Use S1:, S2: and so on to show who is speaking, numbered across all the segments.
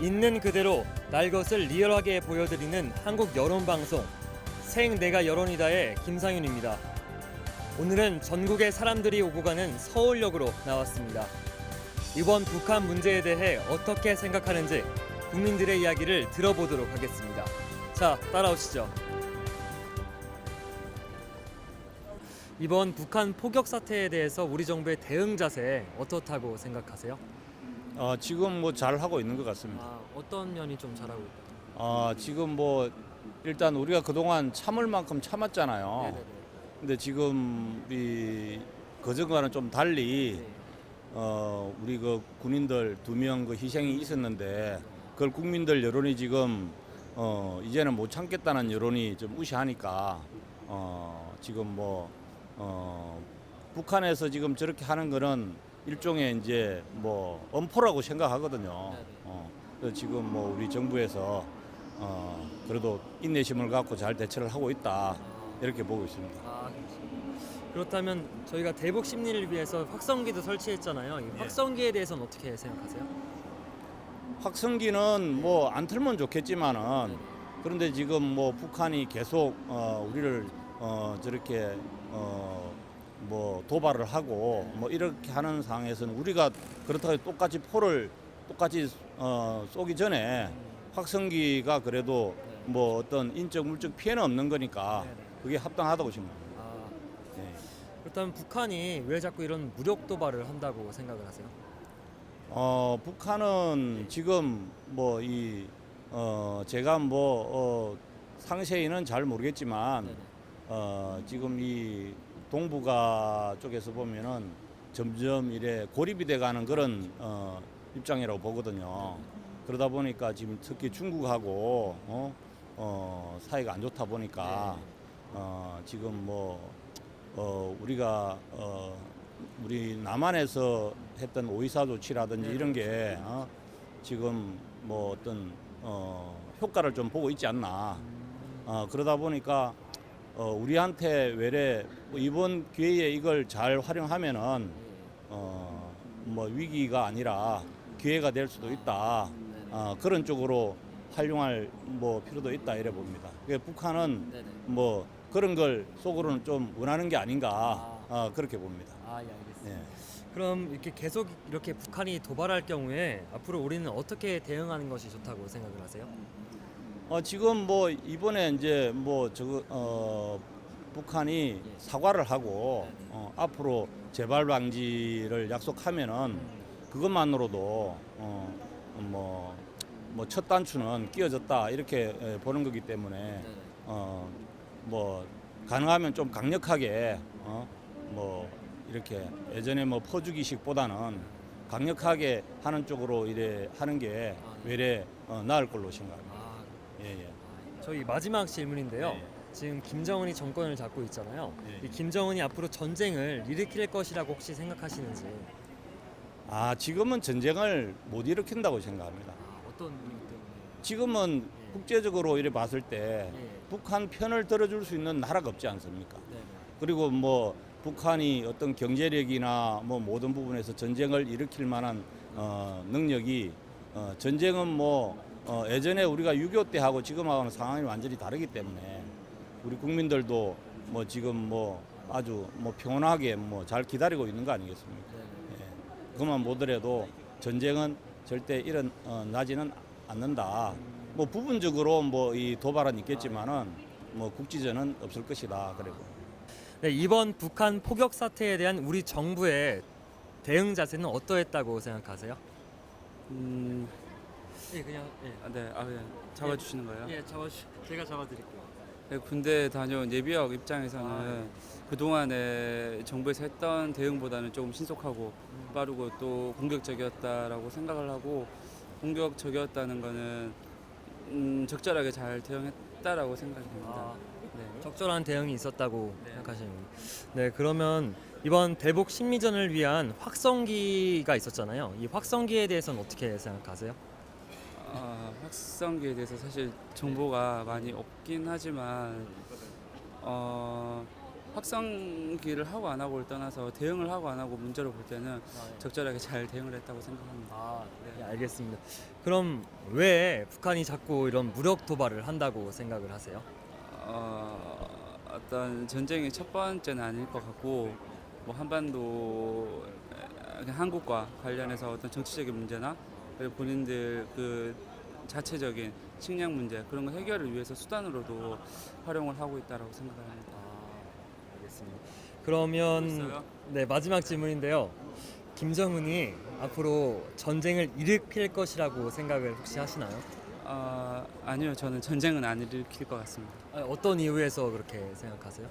S1: 있는 그대로 날 것을 리얼하게 보여드리는 한국 여론 방송 생 내가 여론이다의 김상윤입니다. 오늘은 전국의 사람들이 오고 가는 서울역으로 나왔습니다. 이번 북한 문제에 대해 어떻게 생각하는지 국민들의 이야기를 들어보도록 하겠습니다. 자, 따라오시죠. 이번 북한 포격 사태에 대해서 우리 정부의 대응 자세 어떻다고 생각하세요?
S2: 어, 지금 뭐 잘 하고 있는 것 같습니다.
S1: 아, 어떤 면이 좀 잘하고 있다?
S2: 어, 지금 뭐 일단 우리가 그동안 참을 만큼 참았잖아요.
S1: 네네네.
S2: 근데 지금 이 그전과는 좀 달리 어, 우리 그 군인들 두 명 그 희생이 있었는데 그걸 국민들 여론이 지금 어, 이제는 못 참겠다는 여론이 좀 우시하니까 어, 지금 뭐 어, 북한에서 지금 저렇게 하는 거는 일종의 이제 뭐 엄포라고 생각하거든요.
S1: 네네.
S2: 어, 그래서 지금 뭐 우리 정부에서 어, 그래도 인내심을 갖고 잘 대처를 하고 있다 이렇게 보고 있습니다.
S1: 아, 그렇다면 저희가 대북 심리를 위해서 확성기도 설치했잖아요. 이
S2: 예.
S1: 확성기에 대해서는 어떻게 생각하세요?
S2: 확성기는 뭐 안 틀면 좋겠지만은 그런데 지금 뭐 북한이 계속 어, 우리를 어, 저렇게 어, 뭐 도발을 하고 뭐 이렇게 하는 상황에서는 우리가 그렇다고 똑같이 포를 똑같이 어, 쏘기 전에 확성기가 그래도 뭐 어떤 인적 물적 피해는 없는 거니까. 그게 합당하다고 생각합니다.
S1: 아,
S2: 예.
S1: 그렇다면 북한이 왜 자꾸 이런 무력 도발을 한다고 생각을 하세요?
S2: 어, 북한은 지금 뭐 이 어, 제가 뭐 어, 상세히는 잘 모르겠지만. 어, 지금 이 동북아 쪽에서 보면은 점점 이래 고립이 돼가는 그런 어, 입장이라고 보거든요. 그러다 보니까 지금 특히 중국하고 어, 어, 사이가 안 좋다 보니까 어, 지금 뭐 어, 우리가 어, 우리 남한에서 했던 오이사 조치라든지
S1: 네,
S2: 이런 게 어, 지금 뭐 어떤 어, 효과를 좀 보고 있지 않나. 어, 그러다 보니까 어, 우리한테 외래 뭐 이번 기회에 이걸 잘 활용하면은 어, 뭐 위기가 아니라 기회가 될 수도 있다. 어, 그런 쪽으로 활용할 뭐 필요도 있다 이래 봅니다. 그러니까 북한은
S1: 네네.
S2: 뭐 그런 걸 속으로는 좀 원하는 게 아닌가 어, 그렇게 봅니다.
S1: 아, 예, 알겠습니다.
S2: 예.
S1: 그럼 이렇게 계속 이렇게 북한이 도발할 경우에 앞으로 우리는 어떻게 대응하는 것이 좋다고 생각을 하세요?
S2: 어, 지금 뭐 이번에 이제 뭐 저거 어, 북한이 사과를 하고 어, 앞으로 재발 방지를 약속하면은 그것만으로도 어, 뭐, 뭐 첫 단추는 끼어졌다 이렇게 에, 보는 거기 때문에 어, 뭐 가능하면 좀 강력하게 어, 뭐 이렇게 예전에 뭐 퍼주기식보다는 강력하게 하는 쪽으로 이래 하는 게 외래 어, 나을 걸로 생각합니다.
S1: 아,
S2: 예, 예.
S1: 저희 마지막 질문인데요.
S2: 예, 예.
S1: 지금 김정은이 정권을 잡고 있잖아요.
S2: 예, 예.
S1: 이 김정은이 앞으로 전쟁을 일으킬 것이라고 혹시 생각하시는지
S2: 아 지금은 전쟁을 못 일으킨다고 생각합니다.
S1: 아, 어떤 이유 때문에?
S2: 지금은
S1: 예.
S2: 국제적으로 이래 봤을 때
S1: 예.
S2: 북한 편을 들어줄 수 있는 나라가 없지 않습니까?
S1: 네.
S2: 그리고 뭐 북한이 어떤 경제력이나 뭐 모든 부분에서 전쟁을 일으킬 만한 어, 능력이 어, 전쟁은 뭐 어, 예전에 우리가 6.25 때 하고 지금하고는 상황이 완전히 다르기 때문에 우리 국민들도 뭐 지금 뭐 아주 뭐 평온하게 뭐 잘 기다리고 있는 거 아니겠습니까?
S1: 네.
S2: 예. 그만 보더라도 전쟁은 절대 일어나지는 어, 나지는 않는다. 뭐 부분적으로 뭐 이 도발은 있겠지만은 뭐 국지전은 없을 것이다. 그리고
S1: 네, 이번 북한 포격 사태에 대한 우리 정부의 대응 자세는 어떠했다고 생각하세요?
S3: 음,
S1: 예, 그냥 예.
S3: 아, 네, 아, 그냥 잡아주시는 거예요?
S1: 예, 잡아 제가 잡아 드릴게요.
S3: 네, 군대 다녀온 예비역 입장에서는
S1: 아, 네.
S3: 그동안에 정부에서 했던 대응보다는 조금 신속하고
S1: 음.
S3: 빠르고 또 공격적이었다라고 생각을 하고 공격적이었다는 거는 음, 적절하게 잘 대응했다라고 생각이 됩니다.
S1: 아,
S3: 네.
S1: 적절한 대응이 있었다고
S3: 네.
S1: 생각하시는 거예요. 네, 그러면 이번 대북 심리전을 위한 확성기가 있었잖아요. 이 확성기에 대해서는 어떻게 생각하세요?
S3: 아, 확성기에 대해서 사실 정보가 많이 없긴 하지만 어, 확성기를 하고 안 하고를 떠나서 대응을 하고 안 하고 문제를 볼 때는 적절하게 잘 대응을 했다고 생각합니다.
S1: 아, 네, 알겠습니다. 그럼 왜 북한이 자꾸 이런 무력 도발을 한다고 생각을 하세요?
S3: 어, 어떤 전쟁의 첫 번째는 아닐 것 같고 뭐 한반도 에, 한국과 관련해서 어떤 정치적인 문제나 본인들 그 자체적인 식량 문제 그런 거 해결을 위해서 수단으로도 활용을 하고 있다라고 생각합니다.
S1: 아, 알겠습니다. 그러면? 네 마지막 질문인데요. 김정은이 앞으로 전쟁을 일으킬 것이라고 생각을 혹시 하시나요?
S3: 아 아니요 저는 전쟁은 안 일으킬 것 같습니다.
S1: 아, 어떤 이유에서 그렇게 생각하세요?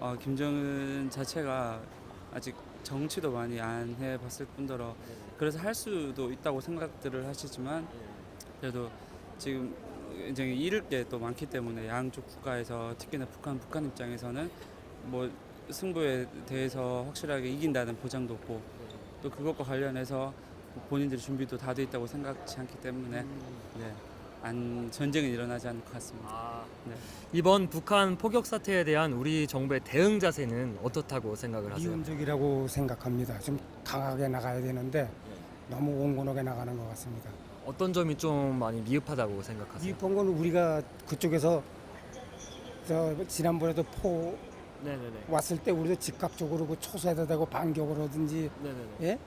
S3: 어, 김정은 자체가 아직 정치도 많이 안 해봤을 뿐더러 그래서 할 수도 있다고 생각들을 하시지만 그래도 지금 이제 잃을 게 또 많기 때문에 양쪽 국가에서 특히나 북한 북한 입장에서는 뭐 승부에 대해서 확실하게 이긴다는 보장도 없고 또 그것과 관련해서 본인들의 준비도 다 돼 있다고 생각지 않기 때문에 네, 안 전쟁은 일어나지 않을 것 같습니다.
S1: 아,
S3: 네.
S1: 이번 북한 포격 사태에 대한 우리 정부의 대응 자세는 어떻다고 생각을 하세요?
S4: 미움적이라고 생각합니다. 좀 강하게 나가야 되는데 너무 온건하게 나가는 것 같습니다.
S1: 어떤 점이 좀 많이 미흡하다고 생각하세요?
S4: 미흡한 건 우리가 그쪽에서 저 지난번에도 포
S1: 네네네.
S4: 왔을 때 우리도 즉각적으로 그 초소에다 대고 반격을 하든지
S1: 네네네.
S4: 예?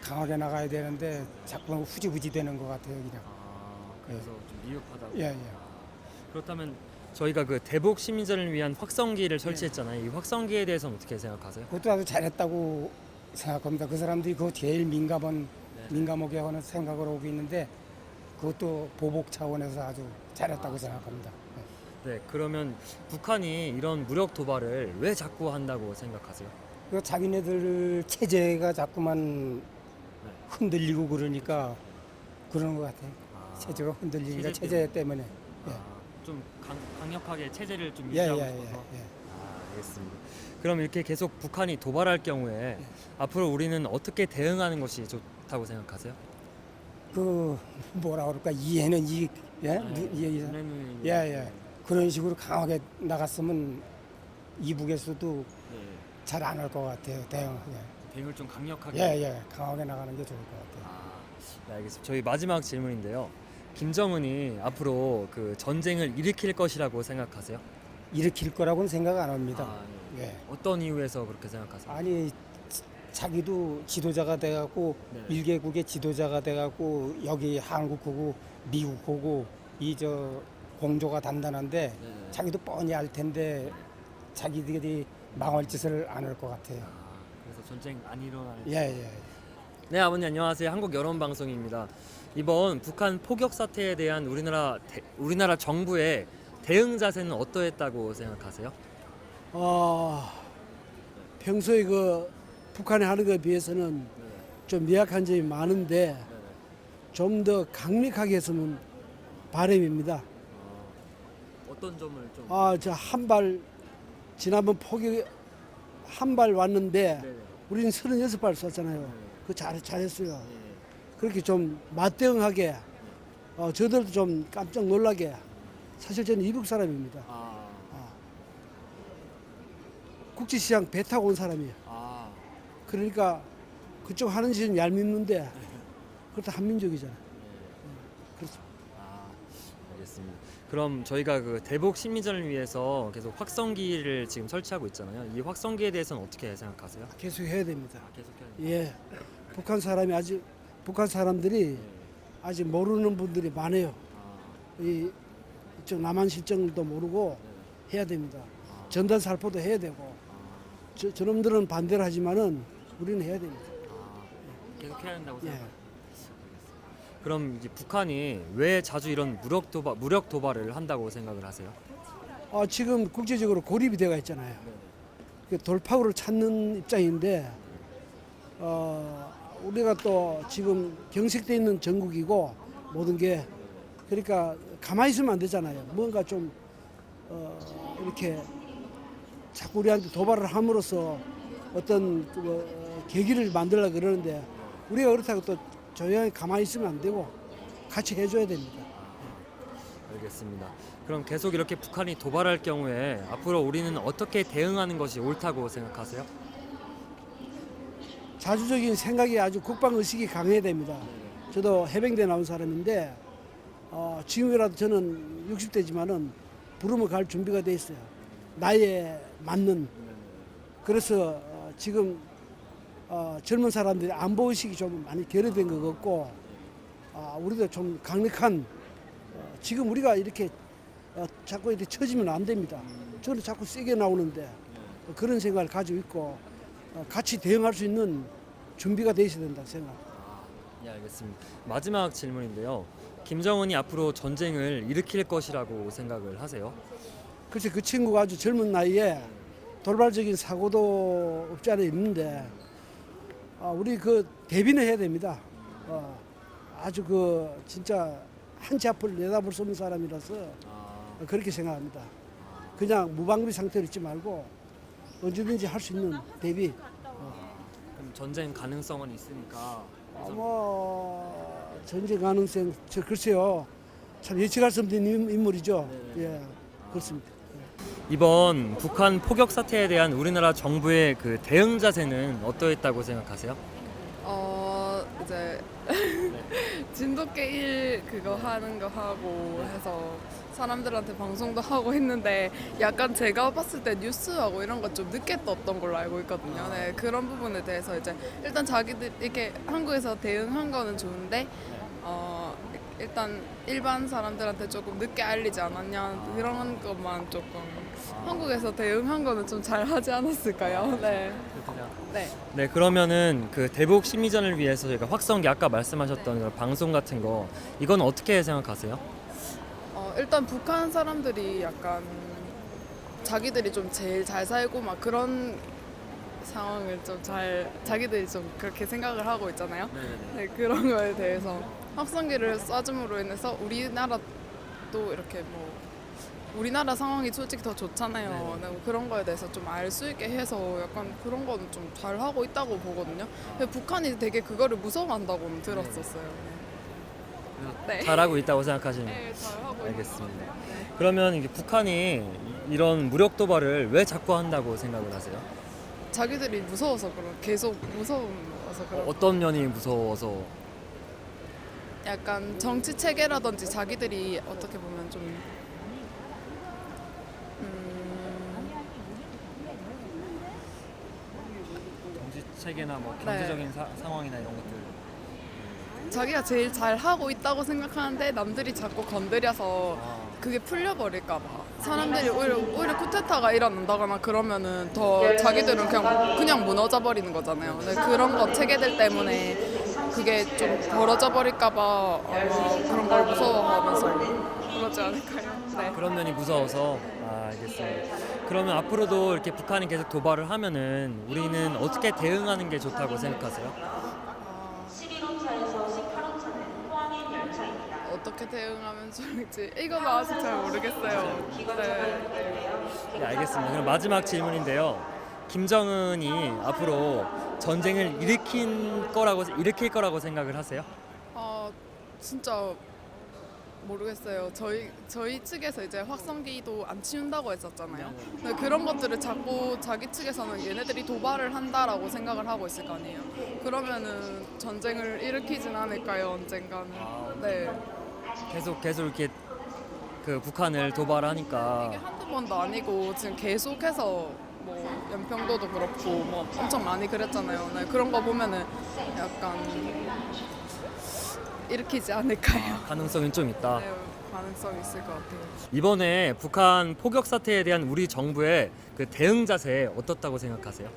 S4: 강하게 나가야 되는데 자꾸 후지부지 되는 것 같아요 그냥.
S1: 아, 그래서 좀 미흡하다고.
S4: 예 예.
S1: 그렇다면 저희가 그 대북 시민전을 위한 확성기를 설치했잖아요. 이 확성기에 대해서는 어떻게 생각하세요?
S4: 그것도 아주 잘했다고 생각합니다. 그 사람들이 그거 제일 민감한
S1: 네.
S4: 민감하게 하는 생각을 하고 있는데 그것도 보복 차원에서 아주 잘했다고 생각합니다. 예.
S1: 네, 그러면 북한이 이런 무력 도발을 왜 자꾸 한다고 생각하세요?
S4: 그 자기네들 체제가 자꾸만 흔들리고 그러니까 그러는 것 같아요.
S1: 아,
S4: 체제가 흔들리니까
S1: 체제
S4: 체제 때문에. 예.
S1: 아, 좀 강, 강력하게 체제를 좀
S4: 예,
S1: 유지하고
S4: 예, 예,
S1: 싶어서.
S4: 예.
S1: 아, 알겠습니다. 그럼 이렇게 계속 북한이 도발할 경우에 앞으로 우리는 어떻게 대응하는 것이 좋다고 생각하세요?
S4: 그 뭐라 그럴까 이해는 이 예?
S1: 네.
S4: 누- 이해.
S1: 네.
S4: 예, 예. 그런 식으로 강하게 나갔으면 이북에서도
S1: 네.
S4: 잘안 할 것 같아요. 대응하게.
S1: 대응을 좀 강력하게.
S4: 예, 예. 강하게 나가는 게 좋을 것 같아요.
S1: 아, 네, 알겠습니다. 저희 마지막 질문인데요. 김정은이 앞으로 그 전쟁을 일으킬 것이라고 생각하세요?
S4: 일으킬 거라고는 생각 안 합니다.
S1: 아, 네.
S4: 예.
S1: 어떤 이유에서 그렇게 생각하세요?
S4: 아니 지- 자기도 지도자가 돼갖고
S1: 네.
S4: 일개국의 지도자가 돼갖고 여기 한국하고 미국하고 이 저 공조가 단단한데
S1: 네.
S4: 자기도 뻔히 알 텐데 자기들이 망할 짓을 안 할 것 같아요.
S1: 아, 그래서 전쟁 안 일어나는.
S4: 예, 예.
S1: 네, 아버님 안녕하세요. 한국 여론 방송입니다. 이번 북한 포격 사태에 대한 우리나라 대- 우리나라 정부의 대응 자세는 어떠했다고 생각하세요?
S5: 어, 평소에 그 북한이 하는 것에 비해서는 좀 미약한 점이 많은데 좀 더 강력하게 했으면 바람입니다.
S1: 어떤 점을 좀
S5: 아, 저 한 발 지난번 포기 한 발 왔는데. 우리는 36발 쐈잖아요. 그 잘, 잘했어요.
S1: 예.
S5: 그렇게 좀 맞대응하게 어, 저들도 좀 깜짝 놀라게 사실 저는 이북 사람입니다.
S1: 아,
S5: 국제시장 배 타고 온 사람이에요.
S1: 아,
S5: 그러니까 그쪽 하는 짓은 얄밉는데 그것도 한민족이잖아. 그렇죠.
S1: 아, 알겠습니다. 그럼 저희가 그 대북 심리전을 위해서 계속 확성기를 지금 설치하고 있잖아요. 이 확성기에 대해서는 어떻게 생각하세요?
S5: 계속 해야 됩니다.
S1: 계속해야 돼요.
S5: 예. 북한 사람이 아직 북한 사람들이 아직 모르는 분들이 많아요.
S1: 아,
S5: 이 이쪽 남한 실정도 모르고 해야 됩니다. 전단 살포도 해야 되고 저, 저놈들은 반대를 하지만은 우리는 해야 됩니다.
S1: 아, 계속 해야 된다고
S5: 예.
S1: 생각. 그럼 이제 북한이 왜 자주 이런 무력 도발 무력 도발을 한다고 생각을 하세요?
S5: 아, 지금 국제적으로 고립이 되어 있잖아요. 그 돌파구를 찾는 입장인데 어, 우리가 또 지금 경색돼 있는 전국이고 모든 게 그러니까 가만히 있으면 안 되잖아요. 뭔가 좀 어, 이렇게 자꾸 우리한테 도발을 함으로써 어떤 그 뭐, 어, 계기를 만들려 그러는데 우리가 그렇다고 또 조용히 가만히 있으면 안 되고 같이 해줘야 됩니다.
S1: 알겠습니다. 그럼 계속 이렇게 북한이 도발할 경우에 앞으로 우리는 어떻게 대응하는 것이 옳다고 생각하세요?
S5: 자주적인 생각이 아주 국방 의식이 강해야 됩니다. 저도 해병대 나온 사람인데 어, 지금이라도 저는 60대지만은 부르면 갈 준비가 돼 있어요. 나이에 맞는 그래서 어, 지금 어, 젊은 사람들이 안보 의식이 좀 많이 결여된 것 같고 아, 우리도 좀 강력한 어, 지금 우리가 이렇게 어, 자꾸 이렇게 처지면 안 됩니다. 저는 자꾸 세게 나오는데 어, 그런 생각을 가지고 있고 어, 같이 대응할 수 있는 준비가 돼 있어야 된다 생각.
S1: 예, 알겠습니다. 마지막 질문인데요. 김정은이 앞으로 전쟁을 일으킬 것이라고 생각을 하세요?
S5: 글쎄 그 친구가 아주 젊은 나이에 돌발적인 사고도 없지 않아 있는데 아, 우리 그 대비는 해야 됩니다. 어, 아주 그 진짜 한치 앞을 내다볼 수 없는 사람이라서 그렇게 생각합니다. 그냥 무방비 상태로 있지 말고 언제든지 할 수 있는 대비.
S1: 그럼 전쟁 가능성은 있으니까
S5: 아마 전쟁 가능성 저 글쎄요 참 예측할 수 없는 인- 인물이죠. 예 그렇습니다.
S1: 이번 북한 포격 사태에 대한 우리나라 정부의 그 대응 자세는 어떠했다고 생각하세요?
S6: 어 이제 진돗개 일 그거 하는 거 하고 해서 사람들한테 방송도 하고 했는데 약간 제가 봤을 때 뉴스하고 이런 거좀 늦게 떴던 걸로 알고 있거든요. 네 그런 부분에 대해서 이제 일단 자기들 이렇게 한국에서 대응한 거는 좋은데 어 일단 일반 사람들한테 조금 늦게 알리지 않았냐 그런 것만 조금 한국에서 대응한 거는 좀 잘 하지 않았을까요? 네. 네.
S1: 네 그러면은 그 대북 심리전을 위해서 저희가 확성기 아까 말씀하셨던 그런 방송 같은 거 이건 어떻게 생각하세요?
S6: 어, 일단 북한 사람들이 약간 자기들이 좀 제일 잘 살고 막 그런 상황을 좀 잘 자기들이 좀 그렇게 생각을 하고 있잖아요. 네, 그런 거에 대해서 확성기를 쏴줌으로 인해서 우리나라도 이렇게 뭐 우리나라 상황이 솔직히 더 좋잖아요. 네, 그런 거에 대해서 좀 알 수 있게 해서 약간 그런 거는 좀 잘 하고 있다고 보거든요. 근데 북한이 되게 그거를 무서워한다고 들었었어요. 네. 네.
S1: 잘하고 있다고 생각하시는 거예요?
S6: 네, 잘 하고
S1: 알겠습니다.
S6: 같아요.
S1: 그러면 이게 북한이 이런 무력 도발을 왜 자꾸 한다고 생각을 하세요?
S6: 자기들이 무서워서 그런 계속 무서워서 그런
S1: 어떤 면이 무서워서
S6: 약간 정치 체계라든지 자기들이 어떻게 보면 좀 음,
S1: 정치 체계나 뭐
S6: 네.
S1: 경제적인 사- 상황이나 이런 것들
S6: 자기가 제일 잘 하고 있다고 생각하는데 남들이 자꾸 건드려서
S1: 아,
S6: 그게 풀려버릴까 봐 사람들이 오히려 오히려 쿠데타가 일어난다거나 그러면은 더 자기들은 그냥 그냥 무너져 버리는 거잖아요. 근데 그런 거 체계들 때문에 그게 좀 벌어져 버릴까 봐 아마 그런 걸 무서워하면서 그러지 않을까요? 네.
S1: 그런 면이 무서워서 아, 알겠습니다. 그러면 앞으로도 이렇게 북한이 계속 도발을 하면은 우리는 어떻게 대응하는 게 좋다고 생각하세요?
S6: 어떻게 대응하면 좋을지 이건 아직 잘 모르겠어요. 네.
S1: 네, 알겠습니다. 그럼 마지막 질문인데요. 김정은이 앞으로 전쟁을 일으킨 거라고 일으킬 거라고 생각을 하세요?
S6: 아 진짜 모르겠어요. 저희 저희 측에서 이제 확성기도 안 치운다고 했었잖아요. 근데 그런 것들을 자꾸 자기 측에서는 얘네들이 도발을 한다라고 생각을 하고 있을 거 아니에요. 그러면은 전쟁을 일으키진 않을까요 언젠가는. 네.
S1: 계속 계속 이렇게 그 북한을 도발하니까
S6: 이게 한두 번도 아니고 지금 계속해서 뭐 연평도도 그렇고 뭐 엄청 많이 그랬잖아요. 네, 그런 거 보면은 약간 일으키지 않을까요?
S1: 가능성이 좀 있다.
S6: 네, 가능성 있을 것 같아요.
S1: 이번에 북한 포격 사태에 대한 우리 정부의 그 대응 자세 어떻다고 생각하세요?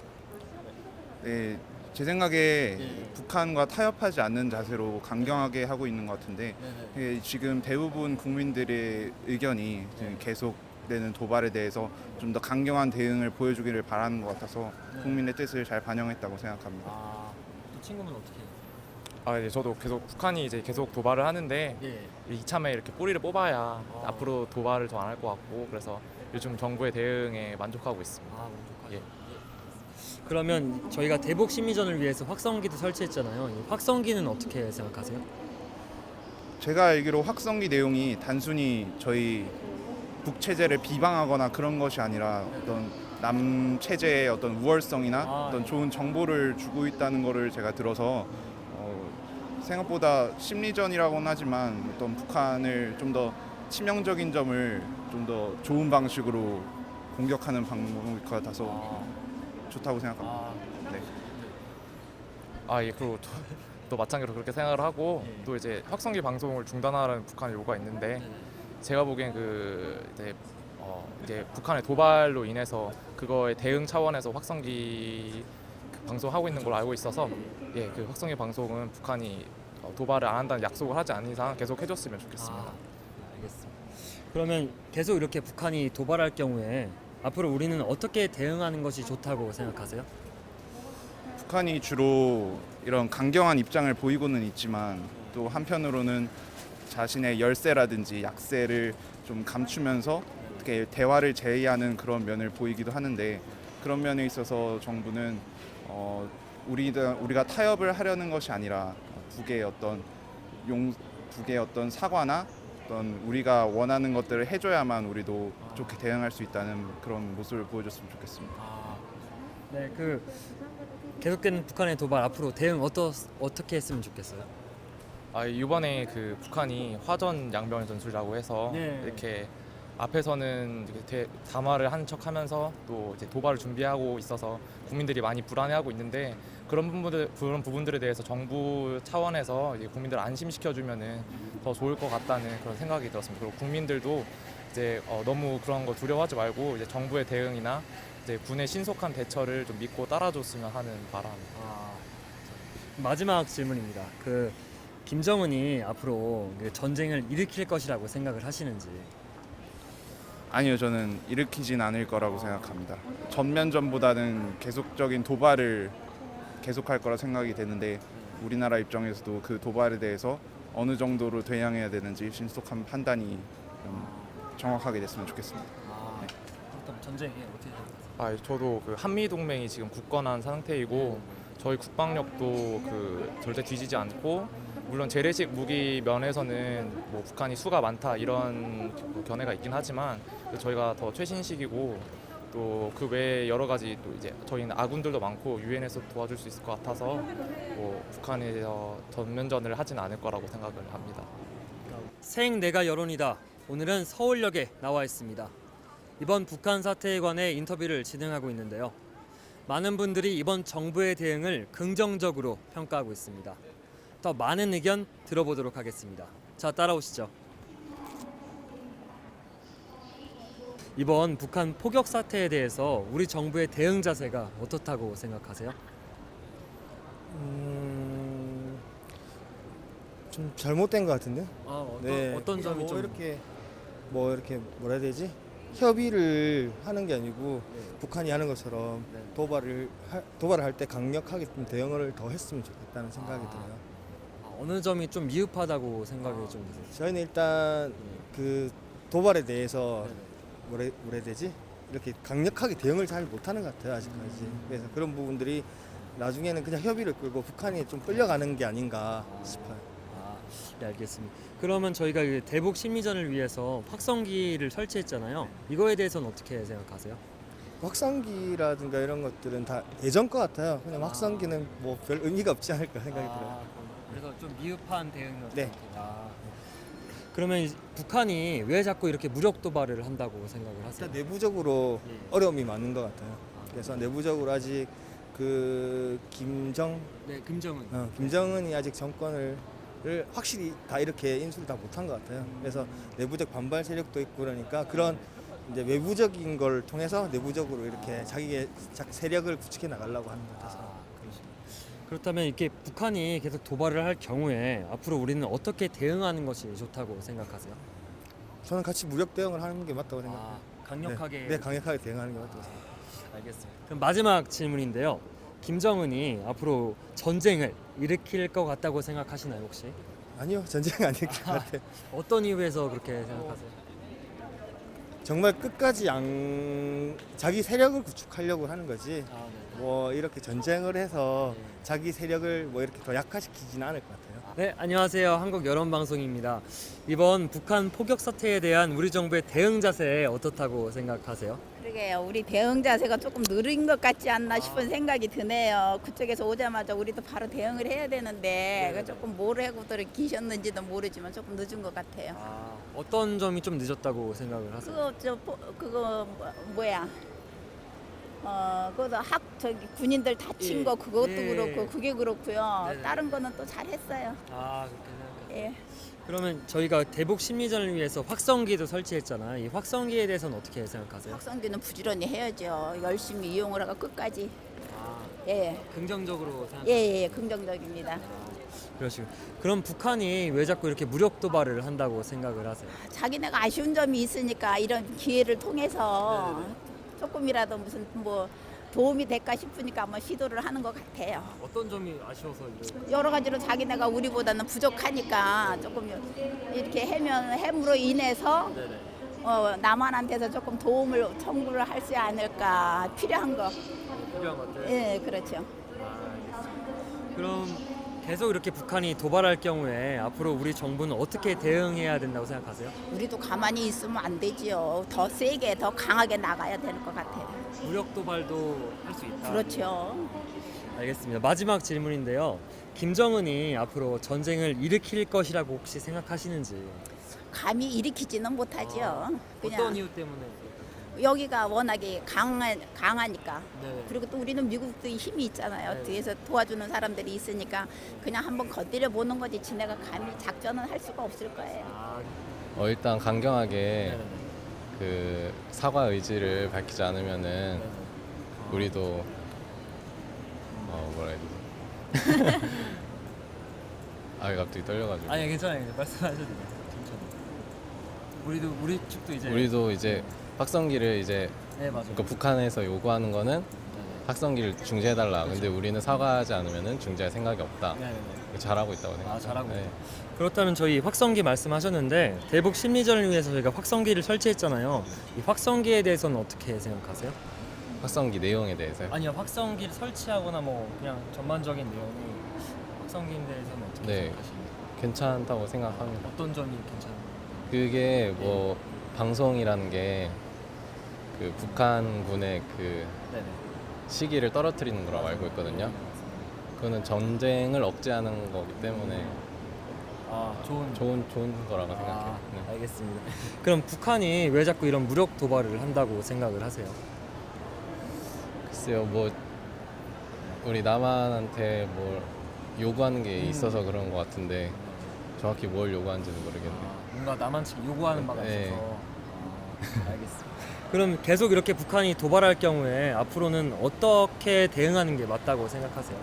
S7: 네, 제 생각에 북한과 타협하지 않는 자세로 강경하게 하고 있는 것 같은데 예, 지금 대부분 국민들의 의견이 지금 계속 되는 도발에 대해서 좀 더 강경한 대응을 보여주기를 바라는 것 같아서 국민의 뜻을 잘 반영했다고 생각합니다.
S1: 아, 또 친구는 어떻게? 해요?
S8: 아, 예, 저도 계속 북한이 이제 계속 도발을 하는데
S1: 예.
S8: 이참에 이렇게 뿌리를 뽑아야
S1: 아.
S8: 앞으로 도발을 더 안 할 것 같고 그래서 요즘 정부의 대응에 만족하고 있습니다.
S1: 아, 만족하죠.
S8: 예.
S1: 그러면 저희가 대북 심리전을 위해서 확성기도 설치했잖아요. 이 확성기는 어떻게 생각하세요?
S7: 제가 알기로 확성기 내용이 단순히 저희 북 체제를 비방하거나 그런 것이 아니라 어떤 남 체제의 어떤 우월성이나
S1: 아,
S7: 어떤
S1: 예.
S7: 좋은 정보를 주고 있다는 거를 제가 들어서 어, 생각보다 심리전이라고는 하지만 어떤 북한을 좀 더 치명적인 점을 좀 더 좋은 방식으로 공격하는 방법일 것 같아서
S1: 아,
S7: 좋다고 생각합니다.
S1: 아,
S7: 네.
S8: 아 예 그리고 또, 또 마찬가지로 그렇게 생각을 하고
S1: 예.
S8: 또 이제 확성기 방송을 중단하라는 북한의 요구가 있는데 제가 보기엔 그 이제 어 이제 북한의 도발로 인해서 그거에 대응 차원에서 확성기 그 방송하고 있는 걸로 알고 있어서 예 그 확성기 방송은 북한이 어, 도발을 안 한다는 약속을 하지 않는 이상 계속 해줬으면 좋겠습니다.
S1: 아, 알겠습니다. 그러면 계속 이렇게 북한이 도발할 경우에 앞으로 우리는 어떻게 대응하는 것이 좋다고 생각하세요?
S7: 북한이 주로 이런 강경한 입장을 보이고는 있지만 또 한편으로는 자신의 열세라든지 약세를 좀 감추면서 어떻게 대화를 제의하는 그런 면을 보이기도 하는데 그런 면에 있어서 정부는 어, 우리가 우리가 타협을 하려는 것이 아니라 북의 어떤 용 북의 어떤 사과나 어떤 우리가 원하는 것들을 해줘야만 우리도 좋게 대응할 수 있다는 그런 모습을 보여줬으면 좋겠습니다.
S1: 네, 그 계속되는 북한의 도발 앞으로 대응 어떠, 어떻게 했으면 좋겠어요?
S8: 아 이번에 그 북한이 화전 양병 전술이라고 해서
S1: 네.
S8: 이렇게 앞에서는 이렇게 대- 담화를 한 척하면서 또 이제 도발을 준비하고 있어서 국민들이 많이 불안해하고 있는데 그런 부분들 그런 부분들에 대해서 정부 차원에서 이제 국민들 안심시켜 주면은 더 좋을 것 같다는 그런 생각이 들었습니다. 그리고 국민들도 이제 어, 너무 그런 거 두려워하지 말고 이제 정부의 대응이나 이제 군의 신속한 대처를 좀 믿고 따라줬으면 하는 바람.
S1: 마지막 질문입니다. 그 김정은이 앞으로 그 전쟁을 일으킬 것이라고 생각을 하시는지.
S7: 아니요, 저는 일으키진 않을 거라고 생각합니다. 전면전보다는 계속적인 도발을 계속할 거라 생각이 되는데 우리나라 입장에서도 그 도발에 대해서 어느 정도로 대응해야 되는지 신속한 판단이 좀 정확하게 됐으면 좋겠습니다.
S1: 아, 그럼 전쟁에 어떻게 생각하세요?
S8: 아, 저도 그 한미 동맹이 지금 굳건한 상태이고 저희 국방력도 그 절대 뒤지지 않고 물론 재래식 무기 면에서는 뭐 북한이 수가 많다 이런 견해가 있긴 하지만 그 저희가 더 최신식이고 또 그 외에 여러 가지 또 이제 저희는 아군들도 많고 유엔에서 도와줄 수 있을 것 같아서 뭐 북한에서 전면전을 하진 않을 거라고 생각을 합니다.
S1: 생 내가 여론이다. 오늘은 서울역에 나와 있습니다. 이번 북한 사태에 관해 인터뷰를 진행하고 있는데요. 많은 분들이 이번 정부의 대응을 긍정적으로 평가하고 있습니다. 더 많은 의견 들어보도록 하겠습니다. 자, 따라오시죠. 이번 북한 포격 사태에 대해서 우리 정부의 대응 자세가 어떻다고 생각하세요?
S9: 음, 좀 잘못된 것 같은데.
S1: 아, 어떤,
S9: 네.
S1: 어떤 점이
S9: 뭐
S1: 좀
S9: 이렇게 뭐 이렇게 뭐라 해야 되지? 협의를 하는 게 아니고
S1: 네.
S9: 북한이 하는 것처럼
S1: 네.
S9: 도발을 하, 도발을 할 때 강력하게 좀 대응을 더 했으면 좋겠다는 생각이
S1: 아.
S9: 들어요.
S1: 아, 어느 점이 좀 미흡하다고 생각이 좀 드세요?
S9: 저희는 일단 그 도발에 대해서 뭐라 해야 되지? 이렇게 강력하게 대응을 잘 못하는 것 같아요 아직까지. 그래서 그런 부분들이 나중에는 그냥 협의를 끌고 북한이 좀 끌려가는 게 아닌가 싶어요.
S1: 아, 네, 알겠습니다. 그러면 저희가 이 대북 심리전을 위해서 확성기를 설치했잖아요. 이거에 대해서는 어떻게 생각하세요?
S9: 확성기라든가 이런 것들은 다 예전 것 같아요. 그냥
S1: 아.
S9: 확성기는 뭐 별 의미가 없지 않을까 생각이 들어요.
S1: 아, 그래서 좀 미흡한 대응이었던
S9: 네.
S1: 아, 그러면 이- 북한이 왜 자꾸 이렇게 무력 도발을 한다고 생각을 하세요?
S9: 일단 내부적으로
S1: 예.
S9: 어려움이 많은 것 같아요. 그래서 내부적으로 아직 그 김정
S1: 네, 김정은.
S9: 어, 김정은이 아직 정권을 를 확실히 다 이렇게 인수를 다 못한 것 같아요. 그래서 내부적 반발 세력도 있고 그러니까 그런 이제 외부적인 걸 통해서 내부적으로 이렇게 자기의 자- 세력을 구축해 나가려고 하는 것 같아서.
S1: 그렇다면 이렇게 북한이 계속 도발을 할 경우에 앞으로 우리는 어떻게 대응하는 것이 좋다고 생각하세요?
S9: 저는 같이 무력 대응을 하는 게 맞다고 생각해요.
S1: 아, 강력하게.
S9: 네, 네, 강력하게 대응하는 게 맞다고 생각해요.
S1: 알겠습니다. 그럼 마지막 질문인데요. 김정은이 앞으로 전쟁을 일으킬 것 같다고 생각하시나요 혹시?
S9: 아니요, 전쟁 아닐 것 같아요.
S1: 어떤 이유에서 그렇게 생각하세요?
S9: 정말 끝까지 양 자기 세력을 구축하려고 하는 거지.
S1: 아, 네.
S9: 뭐 이렇게 전쟁을 해서 자기 세력을 뭐 이렇게 더 약화시키지는 않을 것 같아요.
S1: 네, 안녕하세요. 한국 여론 방송입니다. 이번 북한 포격 사태에 대한 우리 정부의 대응 자세 어떻다고 생각하세요?
S10: 그러게요. 우리 대응 자세가 조금 느린 것 같지 않나 싶은 생각이 드네요. 그쪽에서 오자마자 우리도 바로 대응을 해야 되는데 그 조금 모르고들 기셨는지도 모르지만 조금 늦은 것 같아요.
S1: 아, 어떤 점이 좀 늦었다고 생각을 하세요?
S10: 그거 저 포- 그거 뭐- 뭐야? 어, 그것도 학 저기 군인들 다친
S1: 예.
S10: 거 그것도
S1: 예.
S10: 그렇고 그게 그렇고요.
S1: 네네.
S10: 다른 거는 또 잘했어요.
S1: 아, 생각하세요.
S10: 예.
S1: 그러면 저희가 대북 심리전을 위해서 확성기도 설치했잖아요. 이 확성기에 대해서는 어떻게 생각하세요?
S10: 학생들은 부지런히 해야죠. 열심히 이용을 하고 끝까지.
S1: 아,
S10: 예.
S1: 긍정적으로 생각.
S10: 예, 예, 예. 긍정적입니다.
S1: 그러시고. 그럼 북한이 왜 자꾸 이렇게 무력 도발을 한다고 생각을 하세요?
S10: 자기네가 아쉬운 점이 있으니까 이런 기회를 통해서
S1: 네,
S10: 조금이라도 무슨 뭐 도움이 될까 싶으니까 한번 시도를 하는 것 같아요.
S1: 어떤 점이 아쉬워서 이런?
S10: 여러 가지로 자기네가 우리보다는 부족하니까 조금 이렇게 해면 해무로 인해서
S1: 네네.
S10: 어, 남한한테서 조금 도움을 청구를 할수 않을까 필요한 거.
S1: 필요한 것들.
S10: 예, 그렇죠.
S1: 아, 알겠습니다. 그럼 계속 이렇게 북한이 도발할 경우에 앞으로 우리 정부는 어떻게 대응해야 된다고 생각하세요?
S10: 우리도 가만히 있으면 안 되지요. 더 세게, 더 강하게 나가야 될것 같아요.
S1: 무력 도발도 할 수 있다.
S10: 그렇죠.
S1: 알겠습니다. 마지막 질문인데요. 김정은이 앞으로 전쟁을 일으킬 것이라고 혹시 생각하시는지
S10: 감히 일으키지는 못하지요. 그냥
S1: 어떤 이유 때문에?
S10: 여기가 워낙에 강한, 강하니까
S1: 네.
S10: 그리고 또 우리는 미국도 힘이 있잖아요.
S1: 네.
S10: 뒤에서 도와주는 사람들이 있으니까 그냥 한번 건드려 보는 거지 지네가 감히 작전은 할 수가 없을 거예요.
S1: 아,
S11: 어, 일단 강경하게
S1: 네네네.
S11: 그 사과 의지를 밝히지 않으면은
S1: 네네.
S11: 우리도 어 뭐라 해야 되지? 아 갑자기 떨려가지고
S1: 아니 괜찮아요. 말씀하셔도 돼요. 천천히. 우리도 우리 측도 이제
S11: 우리도 이제 확성기를 이제
S1: 네 맞아요.
S11: 그러니까 북한에서 요구하는 거는
S1: 네네.
S11: 확성기를 중지해달라. 근데 우리는 사과하지 않으면은 중지할 생각이 없다.
S1: 네네네.
S11: 잘하고 있다고 생각해요.
S1: 아 잘하고
S11: 네.
S1: 있다. 그렇다면 저희 확성기 말씀하셨는데 대북 심리전을 위해서 저희가 확성기를 설치했잖아요. 이 확성기에 대해서는 어떻게 생각하세요?
S11: 확성기 내용에 대해서요.
S1: 아니요 확성기를 설치하거나 뭐 그냥 전반적인 내용이 확성기에 대해서는 어떻게
S11: 네.
S1: 생각하십니까?
S11: 괜찮다고 생각합니다.
S1: 어떤 점이 괜찮아요?
S11: 그게 뭐 방송이라는 게 그 북한군의 그
S1: 네네.
S11: 시기를 떨어뜨리는 거라고 알고 있거든요. 그거는 전쟁을 억제하는 거기 때문에
S1: 아 좋은
S11: 좋은 좋은 거라고
S1: 아,
S11: 생각해요. 네.
S1: 알겠습니다. 그럼 북한이 왜 자꾸 이런 무력 도발을 한다고 생각을 하세요?
S11: 글쎄요, 뭐 우리 남한한테 뭘 요구하는 게
S1: 음.
S11: 있어서 그런 것 같은데 정확히 뭘 요구하는지는 모르겠네요.
S1: 아, 뭔가 남한 측 요구하는 바가
S11: 네.
S1: 있어서 아, 알겠습니다. 그럼 계속 이렇게 북한이 도발할 경우에 앞으로는 어떻게 대응하는 게 맞다고 생각하세요?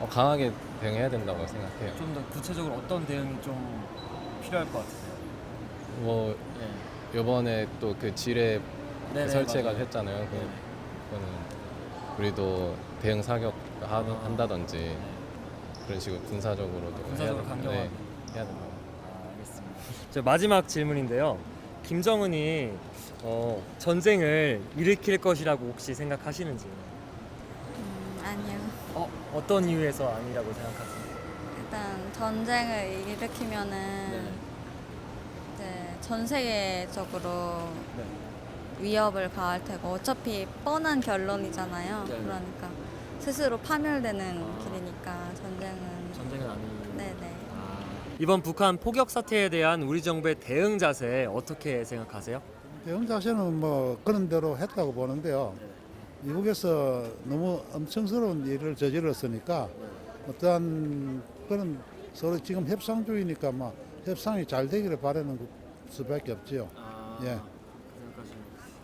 S11: 어, 강하게 대응해야 된다고 생각해요.
S1: 좀 더 구체적으로 어떤 대응이 좀 필요할 것 같으세요?
S11: 뭐
S1: 네.
S11: 이번에 또 그 지뢰
S1: 네네,
S11: 설치해가
S1: 맞아요.
S11: 했잖아요. 그,
S1: 네네.
S11: 그거는 우리도 대응 사격 하,
S1: 아.
S11: 한다든지 그런 식으로 군사적으로도
S1: 군사적으로
S11: 해야,
S1: 강경하게.
S11: 네, 해야 된다고.
S1: 아, 알겠습니다. 저 마지막 질문인데요. 김정은이 어, 전쟁을 일으킬 것이라고 혹시 생각하시는지?
S12: 음, 아니요.
S1: 어, 어떤 이유에서 아니라고 생각하세요?
S12: 일단 전쟁을 일으키면은
S1: 네.
S12: 이제 전 세계적으로
S1: 네.
S12: 위협을 가할 테고 어차피 뻔한 결론이잖아요.
S1: 네.
S12: 그러니까 스스로 파멸되는
S1: 아.
S12: 길이니까 전쟁은
S1: 전쟁은 아니.
S12: 네네.
S1: 이번 북한 포격 사태에 대한 우리 정부의 대응 자세 어떻게 생각하세요?
S13: 대응 자세는 뭐 그런 대로 했다고 보는데요. 미국에서 너무 엄청스러운 일을 저질렀으니까 어떠한 그런 서로 지금 협상주의니까 막 협상이 잘 되기를 바라는 수밖에 없지요. 예.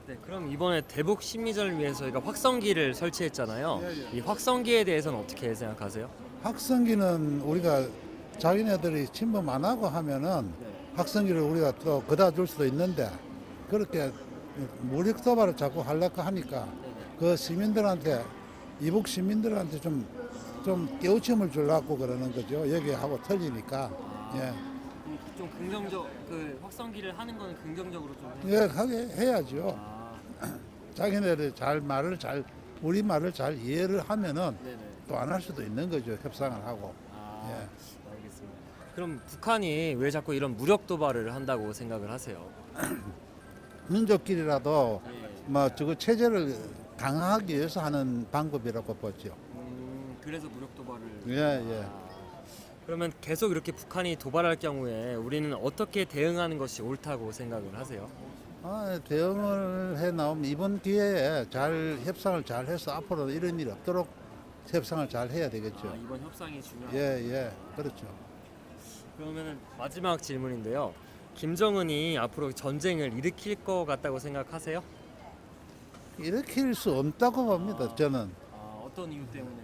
S1: 네, 그럼 이번에 대북 심리전을 위해서 저희가 확성기를 설치했잖아요.
S13: 예,
S1: 이 확성기에 대해서는 어떻게 생각하세요?
S13: 학성기는 우리가 자기네들이 침범 안 하고 하면은 학성기를 우리가 또 그다 줄 수도 있는데 그렇게 무력 도발을 자꾸 하려고 하니까 그 시민들한테 이북 시민들한테 좀 좀 깨우침을 주려고 그러는 거죠. 여기하고 틀리니까. 예.
S1: 좀 긍정적 그 확성기를 하는 거는 긍정적으로 좀.
S13: 예, 하게 해야죠.
S1: 아,
S13: 자기네들 잘 말을 잘 우리 말을 잘 이해를 하면은
S1: 네네.
S13: 또 안 할 수도 있는 거죠. 협상을 하고.
S1: 아,
S13: 예.
S1: 알겠습니다. 그럼 북한이 왜 자꾸 이런 무력 도발을 한다고 생각을 하세요?
S13: 민족끼리라도
S1: 예.
S13: 뭐 저거 체제를 강화하기 위해서 하는 방법이라고 보죠.
S1: 음, 그래서 무력 도발을.
S13: 예, 예.
S1: 아, 그러면 계속 이렇게 북한이 도발할 경우에 우리는 어떻게 대응하는 것이 옳다고 생각을 하세요?
S13: 아, 대응을 해 나오면 이번 기회에 잘 협상을 잘 해서 앞으로 이런 일이 없도록 협상을 잘 해야 되겠죠.
S1: 아, 이번 협상이 중요하다.
S13: 예, 예. 그렇죠.
S1: 그러면 마지막 질문인데요. 김정은이 앞으로 전쟁을 일으킬 것 같다고 생각하세요?
S13: 일으킬 수 없다고 봅니다. 저는.
S1: 아, 어떤 이유 때문에?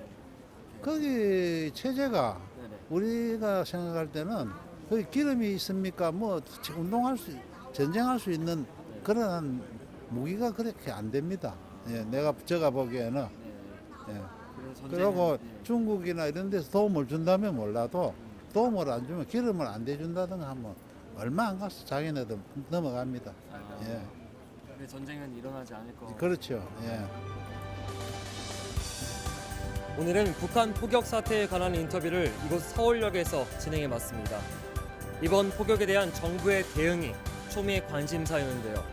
S13: 거기 체제가
S1: 네네.
S13: 우리가 생각할 때는 거기 기름이 있습니까? 뭐 운동할 수, 전쟁할 수 있는 그런 무기가 그렇게 안 됩니다. 예, 내가 제가 보기에는 예.
S1: 그래서 전쟁은-
S13: 그리고
S1: 예.
S13: 중국이나 이런 데서 도움을 준다면 몰라도 도움을 안 주면 기름을 안 대준다든가 하면 얼마 안 가서 자기네들 넘어갑니다.
S1: 아,
S13: 예,
S1: 근데 전쟁은 일어나지 않을 거.
S13: 그렇죠. 예.
S1: 오늘은 북한 포격 사태에 관한 인터뷰를 이곳 서울역에서 진행해 봤습니다. 이번 포격에 대한 정부의 대응이 초미의 관심사였는데요.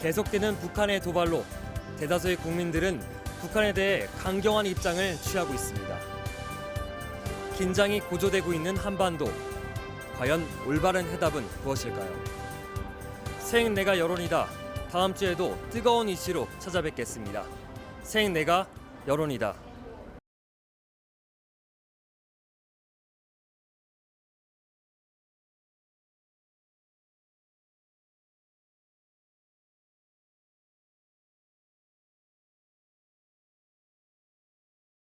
S1: 계속되는 북한의 도발로 대다수의 국민들은 북한에 대해 강경한 입장을 취하고 있습니다. 긴장이 고조되고 있는 한반도. 과연 올바른 해답은 무엇일까요? 생내가 여론이다. 다음 주에도 뜨거운 이슈로 찾아뵙겠습니다. 생내가 여론이다.